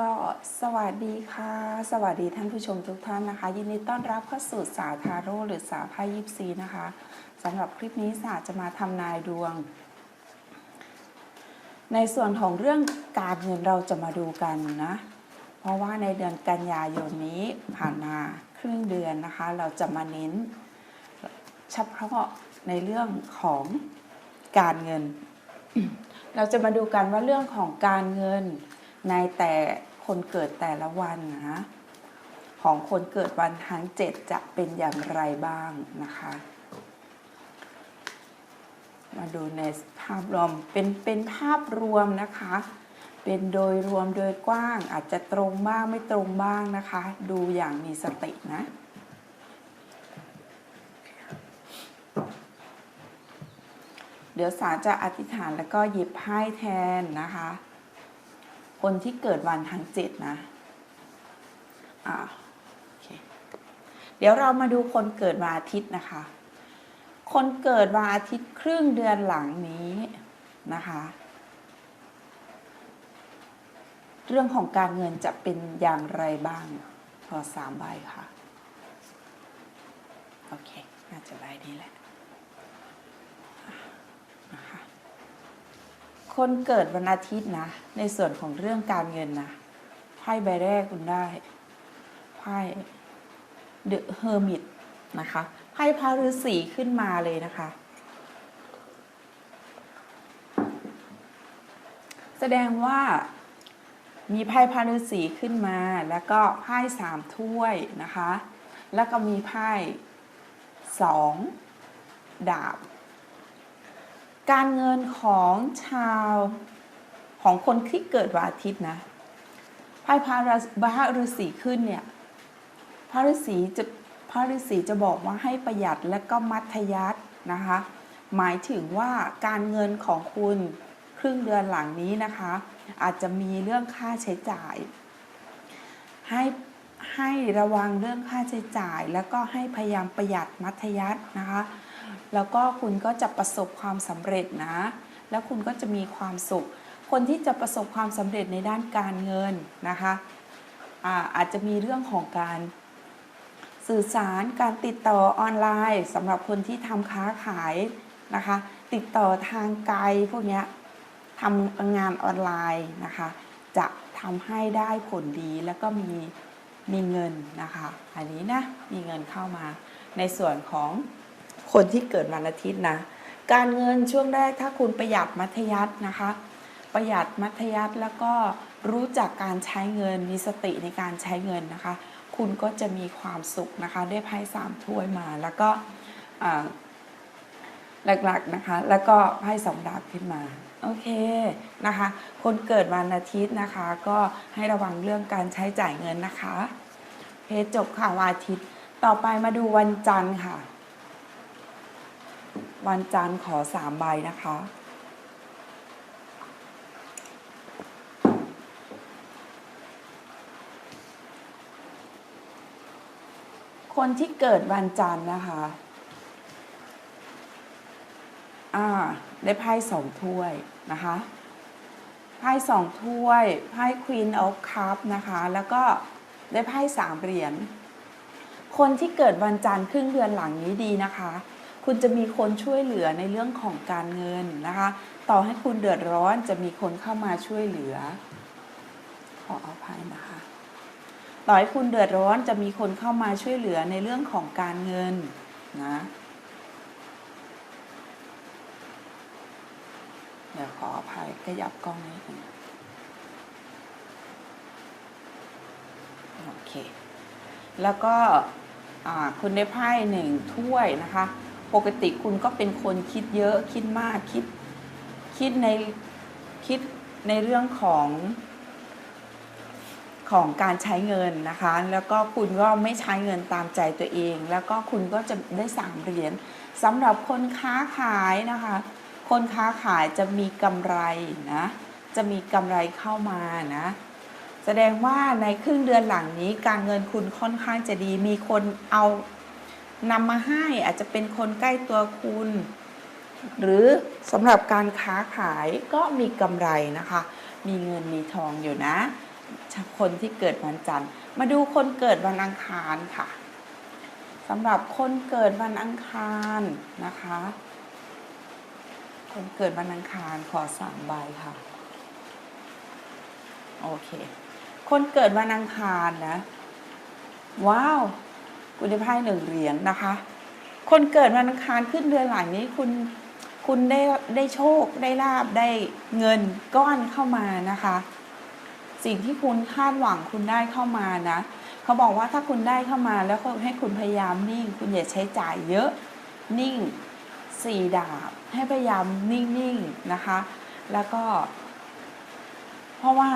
ก็สวัสดีค่ะ สวัสดีท่านผู้ชมทุกท่านนะคะ ยินดีต้อนรับเข้าสู่สาทาโร่หรือสาไพ่ยิปซีนะคะสำหรับคลิปนี้สาจะมาทำนายดวง ในส่วนของเรื่องการเงินเราจะมาดูกันนะ เพราะว่าในเดือนกันยายนนี้ผ่านมาครึ่งเดือนนะคะ เราจะมาเน้นเฉพาะในเรื่องของการเงิน เราจะมาดูกันว่าเรื่องของการเงิน ในแต่คนเกิดแต่ละวันนะของคนเกิดวันทั้งเจ็ดจะเป็นอย่างไรบ้างนะคะ มาดูในภาพรวมเป็นเป็นภาพรวมนะคะ เป็นโดยรวมโดยกว้างอาจจะตรงบ้างไม่ตรงบ้างนะคะ ดูอย่างมีสตินะเดี๋ยวสารจะอธิษฐานแล้วก็หยิบไพ่แทนนะคะ คนที่เกิดวันทั้งเจ็ดนะอ่าโอเคเดี๋ยวเรามาดูคนเกิดวันอาทิตย์นะคะ คนเกิดวันอาทิตย์ครึ่งเดือนหลังนี้นะคะ เรื่องของการเงินจะเป็นอย่างไรบ้างพอสามใบค่ะ โอเค น่าจะใบนี้แหละนะคะ คนเกิดวันอาทิตย์นะ ในส่วนของเรื่องการเงินนะไพ่ใบแรกคุณได้ไพ่ The Hermit นะคะไพ่พระฤาษีขึ้นมาเลยนะคะ แสดงว่ามีไพ่พระฤาษีขึ้นมา แล้วก็ไพ่สามถ้วยนะคะ แล้วก็มีไพ่สองดาบ การเงินของชาวของคนที่เกิดวันอาทิตย์นะไพ่พระราฤาษีขึ้นเนี่ยพระฤาษีจะพระฤาษีจะบอกว่าให้ประหยัดและก็มัธยัตินะคะ หมายถึงว่าการเงินของคุณครึ่งเดือนหลังนี้นะคะ อาจจะมีเรื่องค่าใช้จ่าย ให้ให้ระวังเรื่องค่าใช้จ่าย แล้วก็ให้พยายามประหยัดมัธยัตินะคะ แล้วก็คุณก็จะประสบความสำเร็จนะ แล้วคุณก็จะมีความสุข คนที่จะประสบความสำเร็จในด้านการเงินนะคะอาอาจจะมีเรื่องของการสื่อสารการติดต่อออนไลน์สำหรับคนที่ทำค้าขายนะคะ ติดต่อทางไกลพวกนี้ทำงานออนไลน์นะคะ จะทำให้ได้ผลดีแล้วก็มีมีเงินนะคะ อันนี้นะมีเงินเข้ามาในส่วนของ คนที่เกิดวันอาทิตย์นะ การเงินช่วงแรกถ้าคุณประหยัดมัธยัตินะคะ ประหยัดมัธยัติแล้วก็รู้จักการใช้เงินมีสติในการใช้เงินนะคะ คุณก็จะมีความสุขนะคะ ได้ไพ่สามถ้วยมาแล้วก็หลักๆนะคะ แล้วก็ไพ่สองดาบขึ้นมาโอเคนะคะ คนเกิดวันอาทิตย์นะคะ ก็ให้ระวังเรื่องการใช้จ่ายเงินนะคะโอเคจบค่ะวันอาทิตย์ ต่อไปมาดูวันจันทร์ค่ะ วันจันทร์ขอสามใบนะคะ คนที่เกิดวันจันทร์นะคะ อ่า ได้ไพ่สองถ้วยนะคะไพ่สองถ้วยไพ่ Queen of Cup นะคะ แล้วก็ได้ไพ่สามเหรียญคนที่เกิดวันจันทร์ครึ่งเดือนหลังนี้ดีนะคะ คุณจะมีคนช่วยเหลือในเรื่องของการเงินนะคะ ต่อให้คุณเดือดร้อนจะมีคนเข้ามาช่วยเหลือ ขออภัยนะคะ ต่อให้คุณเดือดร้อนจะมีคนเข้ามาช่วยเหลือในเรื่องของการเงินนะเดี๋ยวขออภัยขยับกล้องนิดนึงโอเค แล้วก็คุณได้ไพ่หนึ่งถ้วยนะคะ ปกติคุณก็เป็นคนคิดเยอะคิดมากคิดคิดในคิดในเรื่องของของการใช้เงินนะคะ แล้วก็คุณก็ไม่ใช้เงินตามใจตัวเอง แล้วก็คุณก็จะได้สามเหรียญสำหรับคนค้าขายนะคะ คนค้าขายจะมีกำไรนะ จะมีกำไรเข้ามานะ แสดงว่าในครึ่งเดือนหลังนี้การเงินคุณค่อนข้างจะดี มีคนเอา นำมาให้อาจจะเป็นคนใกล้ตัวคุณ หรือสำหรับการค้าขายก็มีกำไรนะคะ มีเงินมีทองอยู่นะ คนที่เกิดวันจันทร์ มาดูคนเกิดวันอังคารค่ะสำหรับคนเกิดวันอังคารนะคะ คนเกิดวันอังคารขอสามใบค่ะโอเค คนเกิดวันอังคารนะ ว้าว คุณได้ไพ่หนึ่งเหรียญนะคะ คนเกิดวันอังคารขึ้นเดือนหลังนี้คุณคุณได้ได้โชคได้ลาบได้เงินก้อนเข้ามานะคะ สิ่งที่คุณคาดหวังคุณได้เข้ามานะเขาบอกว่าถ้าคุณได้เข้ามาแล้วให้คุณพยายามนิ่ง คุณอย่าใช้จ่ายเยอะนิ่งสี่ดาบ ให้พยายามนิ่งๆนะคะ แล้วก็ เพราะว่า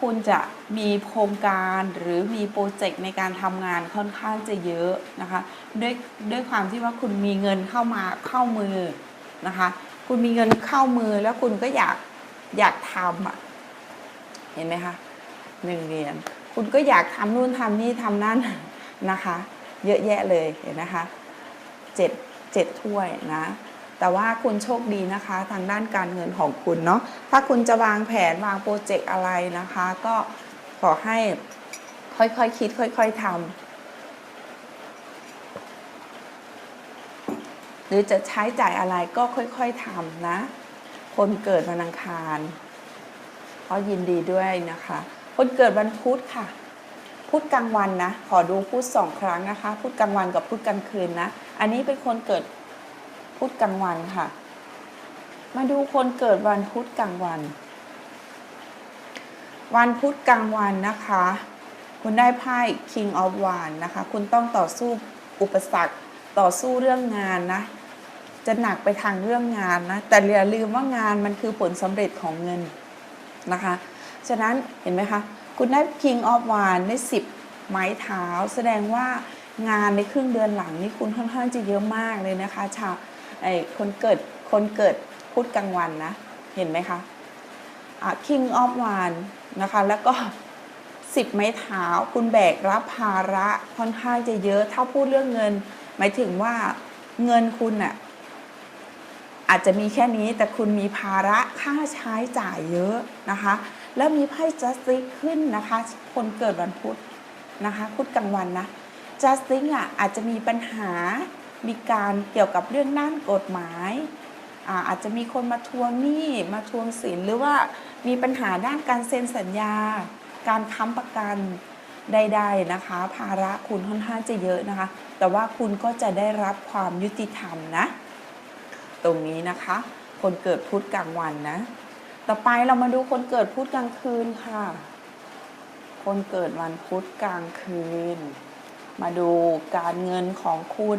คุณจะมีโครงการหรือมีโปรเจกต์ในการทำงานค่อนข้างจะเยอะนะคะด้วยด้วยความที่ว่าคุณมีเงินเข้ามาเข้ามือนะคะ คุณมีเงินเข้ามือแล้วคุณก็อยากอยากทำอะเห็นไหมคะหนึ่งเหรียญคุณก็อยากทำนู่นทำนี่ทำนั่นนะคะ เยอะแยะเลยเห็นนะคะเจ็ดเจ็ดถ้วยนะ แต่ว่าคุณโชคดีนะคะ ทางด้านการเงินของคุณเนาะถ้าคุณจะวางแผนวางโปรเจกต์อะไรนะคะ ก็ขอให้ค่อยๆคคิด ค่อยๆทำหรือจะใช้จ่ายอะไรก็ค่อยๆทำนะ คนเกิดวันอังคารก็ยินดีด้วยนะคะ คนเกิดวันพุธค่ะพุธกลางวันนะ ขอดูพุธสองครั้งนะคะ พุธกลางวันกับพุธกลางคืนนะ อันนี้เป็นคนเกิด พุธกลางวันค่ะ มาดูคนเกิดวันพุธกลางวัน วันพุธกลางวันนะคะ คุณได้ไพ่ King of Wands นะคะ คุณต้องต่อสู้อุปสรรคต่อสู้เรื่องงานนะ จะหนักไปทางเรื่องงานนะ แต่อย่าลืมว่างานมันคือผลสำเร็จของเงินนะคะ ฉะนั้นเห็นไหมคะ คุณได้ King of Wands ได้ 10 ไม้เท้า แสดงว่างานในครึ่งเดือนหลังนี่คุณค่อนข้างจะเยอะมากเลยนะคะชาว ไอ้คนเกิดคนเกิดพุธกลางวันนะ เห็นไหมคะอะ King of w a n นะคะ แล้วก็10ไม้เท้าคุณแบกรับภาระค่อนข้างจะเยอะถ้าพูดเรื่องเงิน หมายถึงว่าเงินคุณน่ะอาจจะมีแค่นี้แต่คุณมีภาระค่าใช้จ่ายเยอะนะคะ แล้วมีไพ่จัสติกขึ้นนะคะ คนเกิดวันพุธนะคะพุธกลางวันนะจัสติกอะอาจจะมีปัญหา มีการเกี่ยวกับเรื่องด้านกฎหมายอาอาจจะมีคนมาทวงหนี้มาทวงสินหรือว่ามีปัญหาด้านการเซ็นสัญญา การค้ำประกันใดๆนะคะ ภาระคุณค่อนข้างจะเยอะนะคะ แต่ว่าคุณก็จะได้รับความยุติธรรมนะ ตรงนี้นะคะ คนเกิดพุธกลางวันนะ ต่อไปเรามาดูคนเกิดพุธกลางคืนค่ะ คนเกิดวันพุธกลางคืน มาดูการเงินของคุณ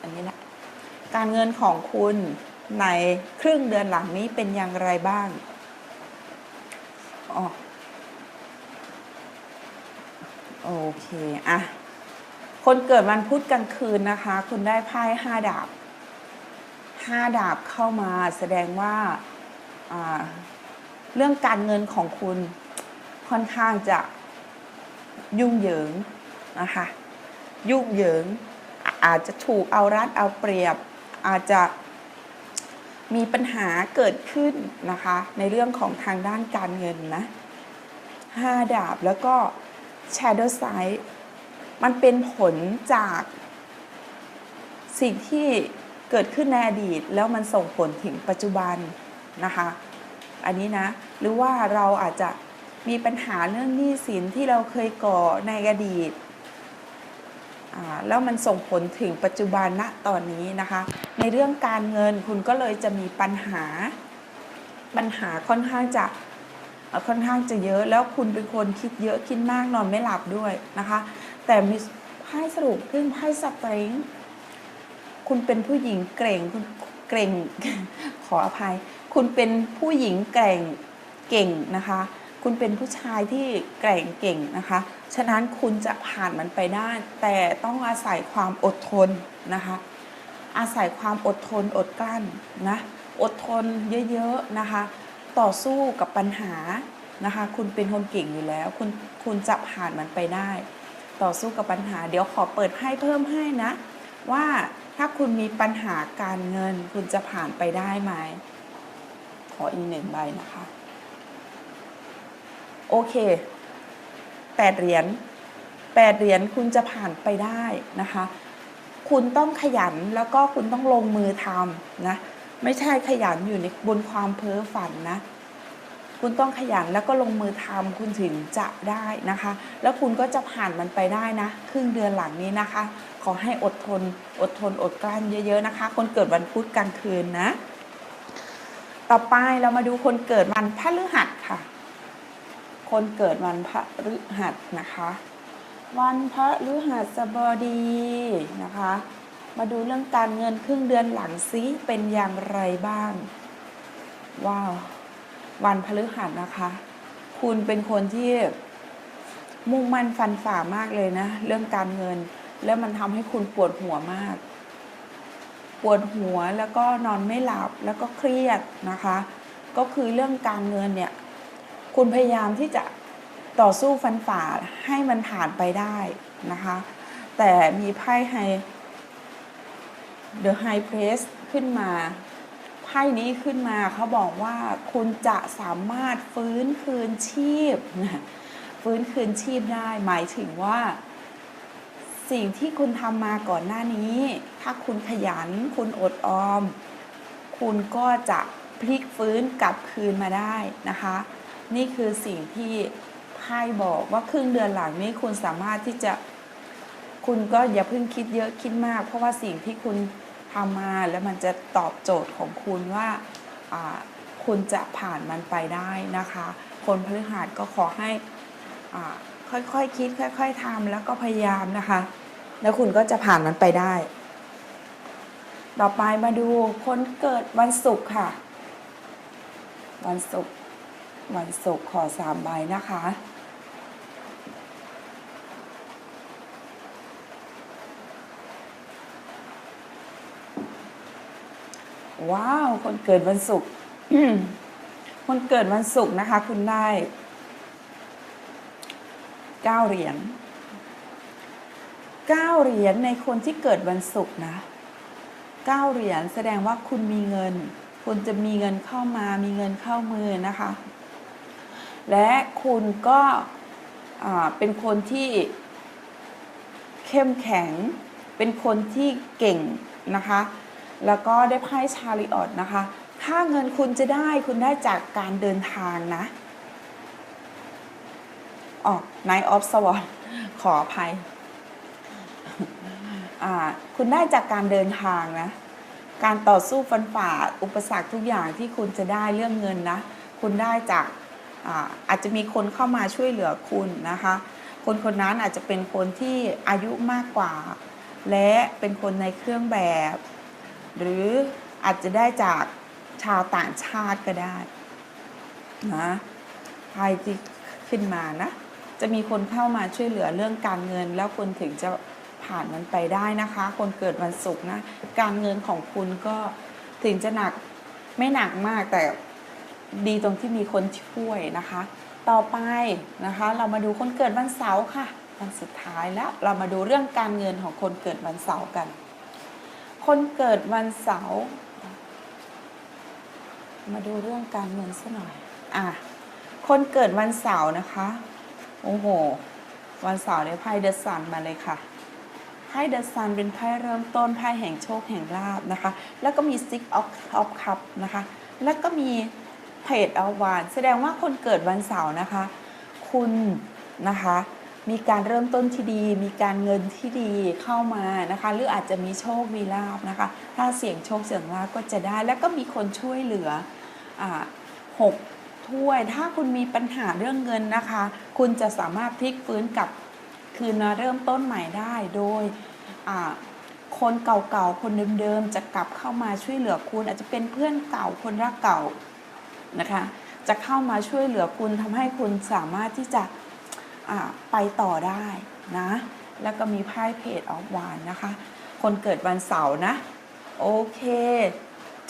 อันนี้นะการเงินของคุณในครึ่งเดือนหลังนี้เป็นอย่างไรบ้างอ๋อโอเคอะคนเกิดวันพุธกลางคืนนะคะ คุณได้ไพ่ห้าดาบห้าดาบเข้ามาแสดงว่าเรื่องการเงินของคุณค่อนข้างจะยุ่งเหยิงนะคะ ยุ่งเหยิง อาจจะถูกเอารัดเอาเปรียบ อาจจะมีปัญหาเกิดขึ้นนะคะ ในเรื่องของทางด้านการเงินนะห้าดาบแล้วก็ Shadow Side มันเป็นผลจากสิ่งที่เกิดขึ้นในอดีต แล้วมันส่งผลถึงปัจจุบันนะคะ อันนี้นะ หรือว่าเราอาจจะมีปัญหาเรื่องหนี้สินที่เราเคยก่อในอดีต แล้วมันส่งผลถึงปัจจุบันณตอนนี้นะคะ ในเรื่องการเงินคุณก็เลยจะมีปัญหาปัญหาค่อนข้างจะค่อนข้างจะเยอะแล้วคุณเป็นคนคิดเยอะคิดมากนอนไม่หลับด้วยนะคะ แต่มีไพ่สรุปขึ้นไพ่สปริงคุณเป็นผู้หญิงเกรงคุณเกรงขออภัย คุณเป็นผู้หญิงแกร่งเก่งนะคะ คุณเป็นผู้ชายที่แกร่งเก่งนะคะ ฉะนั้นคุณจะผ่านมันไปได้ แต่ต้องอาศัยความอดทนนะคะ อาศัยความอดทนอดกลั้นนะ อดทนเยอะๆนะคะ ต่อสู้กับปัญหานะคะ คุณเป็นคนเก่งอยู่แล้ว คุณคุณจะผ่านมันไปได้ ต่อสู้กับปัญหา เดี๋ยวขอเปิดให้เพิ่มให้นะ ว่าถ้าคุณมีปัญหาการเงิน คุณจะผ่านไปได้ไหม ขออีกหนึ่งใบนะคะ โอเคแปดเหรียญแปดเหรียญคุณจะผ่านไปได้นะคะ คุณต้องขยันแล้วก็คุณต้องลงมือทำนะไม่ใช่ขยันอยู่ในบนความเพ้อฝันนะ คุณต้องขยันแล้วก็ลงมือทำคุณถึงจะได้นะคะ แล้วคุณก็จะผ่านมันไปได้นะ ครึ่งเดือนหลังนี้นะคะ ขอให้อดทน อดทนอดกลั้นเยอะ ๆนะคะ คนเกิดวันพุธกลางคืนนะ ต่อไปเรามาดูคนเกิดวันพฤหัสค่ะ คนเกิดวันพฤหัสนะคะ วันพฤหัสบดีนะคะ มาดูเรื่องการเงินครึ่งเดือนหลังซิเป็นอย่างไรบ้าง ว้าว วันพฤหัสนะคะ คุณเป็นคนที่มุ่งมั่นฟันฝ่ามากเลยนะ เรื่องการเงิน แล้วมันทำให้คุณปวดหัวมาก ปวดหัวแล้วก็นอนไม่หลับแล้วก็เครียดนะคะ ก็คือเรื่องการเงินเนี่ย คุณพยายามที่จะต่อสู้ฟันฝ่าให้มันผ่านไปได้นะคะ แต่มีไพ่ไฮ The High Priest ขึ้นมาไพ่นี้ขึ้นมาเขาบอกว่าคุณจะสามารถฟื้นคืนชีพนะฟื้นคืนชีพได้หมายถึงว่า สิ่งที่คุณทำมาก่อนหน้านี้ ถ้าคุณขยัน คุณอดออม คุณก็จะพลิกฟื้นกลับคืนมาได้นะคะ นี่คือสิ่งที่ไพ่บอกว่าครึ่งเดือนหลังนี้คุณสามารถที่จะ คุณก็อย่าเพิ่งคิดเยอะคิดมาก เพราะว่าสิ่งที่คุณทำมาแล้วมันจะตอบโจทย์ของคุณว่าคุณจะผ่านมันไปได้นะคะ คนพฤหัสก็ขอให้อ่าค่อยๆคคิด ค่อย ๆทำแล้วก็พยายามนะคะ แล้วคุณก็จะผ่านมันไปได้ ต่อไปมาดูคนเกิดวันศุกร์ค่ะ วันศุกร์ วันศุกร์ขอสามใบนะคะว้าว คนเกิดวันศุกร์คนเกิดวันศุกร์นะคะ คุณได้เก้าเหรียญเก้าเหรียญในคนที่เกิดวันศุกร์นะเก้าเหรียญแสดงว่าคุณมีเงิน คุณจะมีเงินเข้ามามีเงินเข้ามือนะคะ และคุณก็เป็นคนที่เข้มแข็ง เป็นคนที่เก่งนะคะ แล้วก็ได้ไพ่ชาริออตนะคะ ถ้าเงินคุณจะได้คุณได้จากการเดินทางนะออก Night of Swan ขออภัย คุณได้จากการเดินทางนะ การต่อสู้ฟันฝ่าอุปสรรคทุกอย่างที่คุณจะได้เรื่องเงินนะ คุณได้จาก อาจจะมีคนเข้ามาช่วยเหลือคุณนะคะ คนคนนั้นอาจจะเป็นคนที่อายุมากกว่า และเป็นคนในเครื่องแบบ หรืออาจจะได้จากชาวต่างชาติก็ได้นะไพ่ที่ขึ้นมานะ จะมีคนเข้ามาช่วยเหลือเรื่องการเงิน แล้วคุณถึงจะผ่านมันไปได้นะคะ คนเกิดวันศุกร์นะ การเงินของคุณก็ถึงจะหนักไม่หนักมากแต่ ดีตรงที่มีคนช่วยนะคะ ต่อไปนะคะ เรามาดูคนเกิดวันเสาร์ค่ะวันสุดท้ายแล้วเรามาดูเรื่องการเงินของคนเกิดวันเสาร์กัน คนเกิดวันเสาร์มาดูเรื่องการเงินสัหน่อยอะคนเกิดวันเสาร์นะคะโอ้โหวันเสาร์เนี่ยไพ่เดอะซันมาเลยค่ะไพ่เดอะซันเป็นไพ่เริ่มต้นไพ่แห่งโชคแห่งลาบนะคะ แล้วก็มี Six of of Cup นะคะ แล้วก็มี เพจอวานแสดงว่าคนเกิดวันเสาร์นะคะ คุณนะคะมีการเริ่มต้นที่ดี มีการเงินที่ดีเข้ามานะคะ หรืออาจจะมีโชค มีลาบนะคะ ถ้าเสี่ยงโชคเสี่ยงลาบก็จะได้ แล้วก็มีคนช่วยเหลือหกถ้วย ถ้าคุณมีปัญหาเรื่องเงินนะคะ คุณจะสามารถพลิกฟื้นกลับคืนมาเริ่มต้นใหม่ได้โดยคนเก่าๆ คนเดิมๆ จะกลับเข้ามาช่วยเหลือคุณ อาจจะเป็นเพื่อนเก่า คนรักเก่า นะคะ จะเข้ามาช่วยเหลือคุณทำให้คุณสามารถที่จะไปต่อได้นะ แล้วก็มีไพ่เพจออฟวานนะคะ คนเกิดวันเสาร์นะ โอเค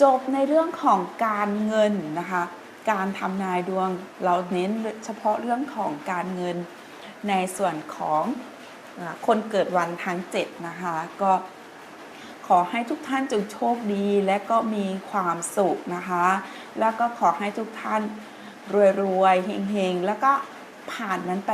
จบในเรื่องของการเงินนะคะ การทำนายดวงเราเน้นเฉพาะเรื่องของการเงินในส่วนของคนเกิดวันทั้ง 7 นะคะ ก็ อให้ทุกท่านจงโชคดีและก็มีความสุขนะคะ แล้วก็ขอให้ทุกท่านรวยๆเฮงๆ แล้วก็ผ่านมันไป